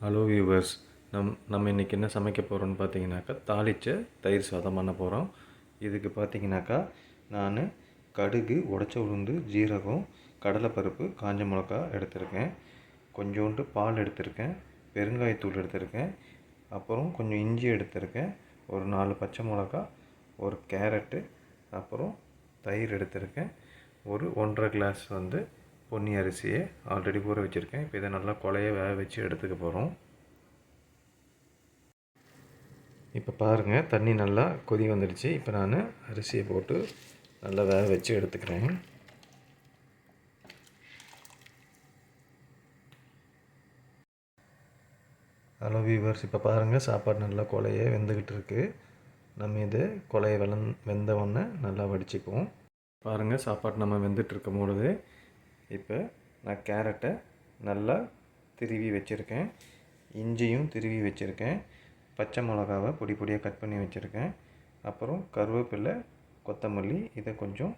Hello viewers நம் நம்ம இன்றைக்கி என்ன சமைக்க போகிறோம்னு பார்த்தீங்கன்னாக்கா தாளிச்ச தயிர் சாதம் பண்ண போகிறோம் இதுக்கு பார்த்தீங்கன்னாக்கா நான் கடுகு உடச்ச உளுந்து ஜீரகம் கடலைப்பருப்பு காஞ்ச மிளகா எடுத்திருக்கேன். கொஞ்சோண்டு பால் எடுத்திருக்கேன். பெருங்காயத்தூள் எடுத்திருக்கேன். அப்புறம் கொஞ்சம் இஞ்சி எடுத்திருக்கேன். ஒரு நாலு பச்சை மிளகா ஒரு கேரட்டு அப்புறம் தயிர் எடுத்திருக்கேன். ஒரு ஒன்றரை கிளாஸ் வந்து பொன்னி அரிசியை ஆல்ரெடி ஊற வச்சுருக்கேன். இப்போ இதை நல்லா கொலையை வேக வச்சு எடுத்துக்க போகிறோம் இப்போ பாருங்கள் தண்ணி நல்லா கொதி வந்துடுச்சு. இப்போ நான் அரிசியை போட்டு நல்லா வேக வச்சு எடுத்துக்கிறேன். ஹலோ வியூவர்ஸ் இப்போ பாருங்கள் சாப்பாடு நல்லா கொலையை வெந்துக்கிட்டு இருக்குது நம்ம இது கொலையை வெளந் வெந்தவொடனே நல்லா வடிச்சுக்குவோம். பாருங்கள் சாப்பாடு நம்ம வெந்துட்டு இருக்கும் பொழுது இப்போ நான் கேரட்டை நல்லா திருவி வச்சுருக்கேன். இஞ்சியும் திருவி வச்சுருக்கேன். பச்சை மிளகாவை பொடி பொடியாக கட் பண்ணி வச்சுருக்கேன். அப்புறம் கருவேப்பிலை கொத்தமல்லி இதை கொஞ்சம்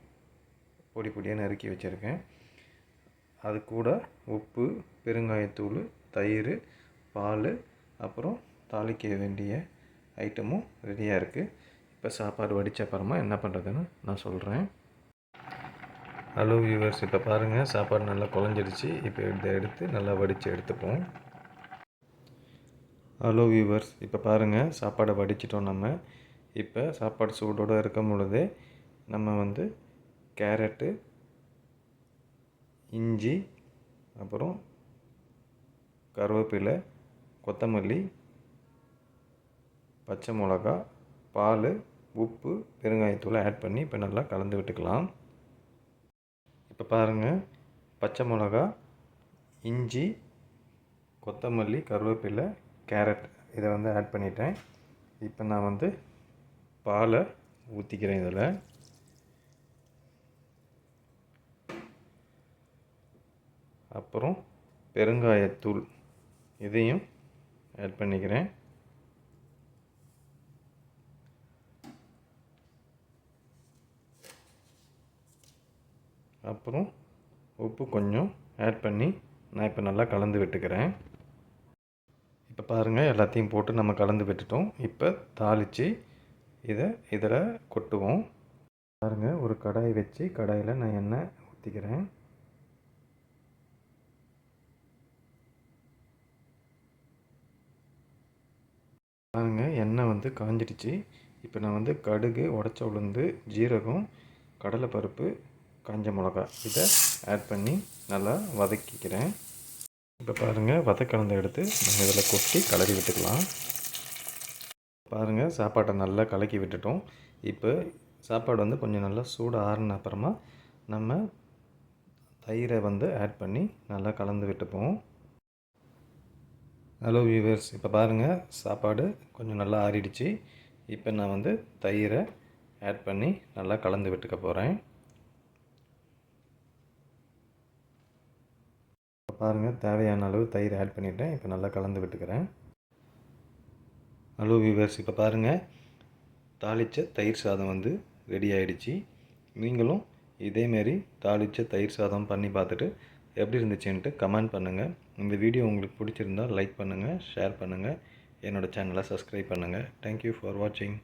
பொடி பொடியாக நறுக்கி வச்சுருக்கேன். அது கூட உப்பு பெருங்காயத்தூள் தயிர் பால் அப்புறம் தாளிக்க வேண்டிய ஐட்டமும் ரெடியாக இருக்குது இப்போ சாப்பாடு வடித்த அப்புறமா என்ன பண்ணுறதுன்னு நான் சொல்கிறேன் ஹலோ வியூவர்ஸ் இப்போ பாருங்கள் சாப்பாடு நல்லா குழஞ்சிடுச்சு இப்போ இதை எடுத்து நல்லா வடித்து எடுத்துப்போம். ஹலோ வியூவர்ஸ் இப்போ பாருங்கள் சாப்பாடை வடிச்சிட்டோம் நம்ம. இப்போ சாப்பாடு சூடோடு இருக்கும் பொழுதே நம்ம வந்து கேரட்டு இஞ்சி அப்புறம் கருவேப்பிலை கொத்தமல்லி பச்சை மிளகா பால் உப்பு பெருங்காயத்தூளை ஆட் பண்ணி இப்போ நல்லா கலந்து விட்டுக்கலாம். இப்போ பாருங்கள் பச்சை மிளகா இஞ்சி கொத்தமல்லி கருவேப்பிலை கேரட் இதை வந்து ஆட் பண்ணிட்டேன். இப்போ நான் வந்து பாலை ஊற்றிக்கிறேன் இதில். அப்புறம் பெருங்காயத்தூள் இதையும் ஆட் பண்ணிக்கிறேன். அப்புறம் உப்பு கொஞ்சம் ஆட் பண்ணி நான் இப்போ நல்லா கலந்து விட்டுக்கிறேன். இப்போ பாருங்கள் எல்லாத்தையும் போட்டு நம்ம கலந்து விட்டுட்டோம். இப்போ தாளித்து இதை இதில் கொட்டுவோம். பாருங்கள் ஒரு கடாய் வச்சு கடாயில் நான் எண்ணெய் ஊற்றிக்கிறேன் பாருங்கள் எண்ணெய் வந்து காஞ்சிடுச்சு. இப்போ நான் வந்து கடுகு உடச்ச உளுந்து ஜீரகம் கடலைப்பருப்பு காஞ்ச மிளகா. இதை ஆட் பண்ணி நல்லா வதக்கிக்கிறேன். இப்போ பாருங்கள் வதக்கலந்த எடுத்து நம்ம இதில் கொட்டி கலக்கி விட்டுக்கலாம். பாருங்கள் சாப்பாட்டை நல்லா கலக்கி விட்டுட்டோம். இப்போ சாப்பாடு வந்து கொஞ்சம் நல்லா சூடு ஆறின அப்புறமா நம்ம தயிரை வந்து ஆட் பண்ணி நல்லா கலந்து விட்டுப்போம். ஹலோ வியூவர்ஸ் இப்போ பாருங்கள் சாப்பாடு கொஞ்சம் நல்லா ஆறிடுச்சு. இப்போ நான் வந்து தயிரை ஆட் பண்ணி நல்லா கலந்து விட்டுக்க போகிறேன் பாருங்கள் தேவையான அளவு தயிர் ஆட் பண்ணிவிட்டேன் இப்போ நல்லா கலந்து விட்டுக்கிறேன். ஹலோ வியூவர்ஸ் இப்போ பாருங்கள் தாளித்த தயிர் சாதம் வந்து ரெடி ஆகிடுச்சி நீங்களும் இதேமாரி தாளித்த தயிர் சாதம் பண்ணி பார்த்துட்டு எப்படி இருந்துச்சுன்ட்டு கமெண்ட் பண்ணுங்கள் இந்த வீடியோ உங்களுக்கு பிடிச்சிருந்தால் லைக் பண்ணுங்கள் ஷேர் பண்ணுங்கள் என்னோடய சேனலை சப்ஸ்கிரைப் பண்ணுங்கள் தேங்க்யூ ஃபார் வாட்சிங்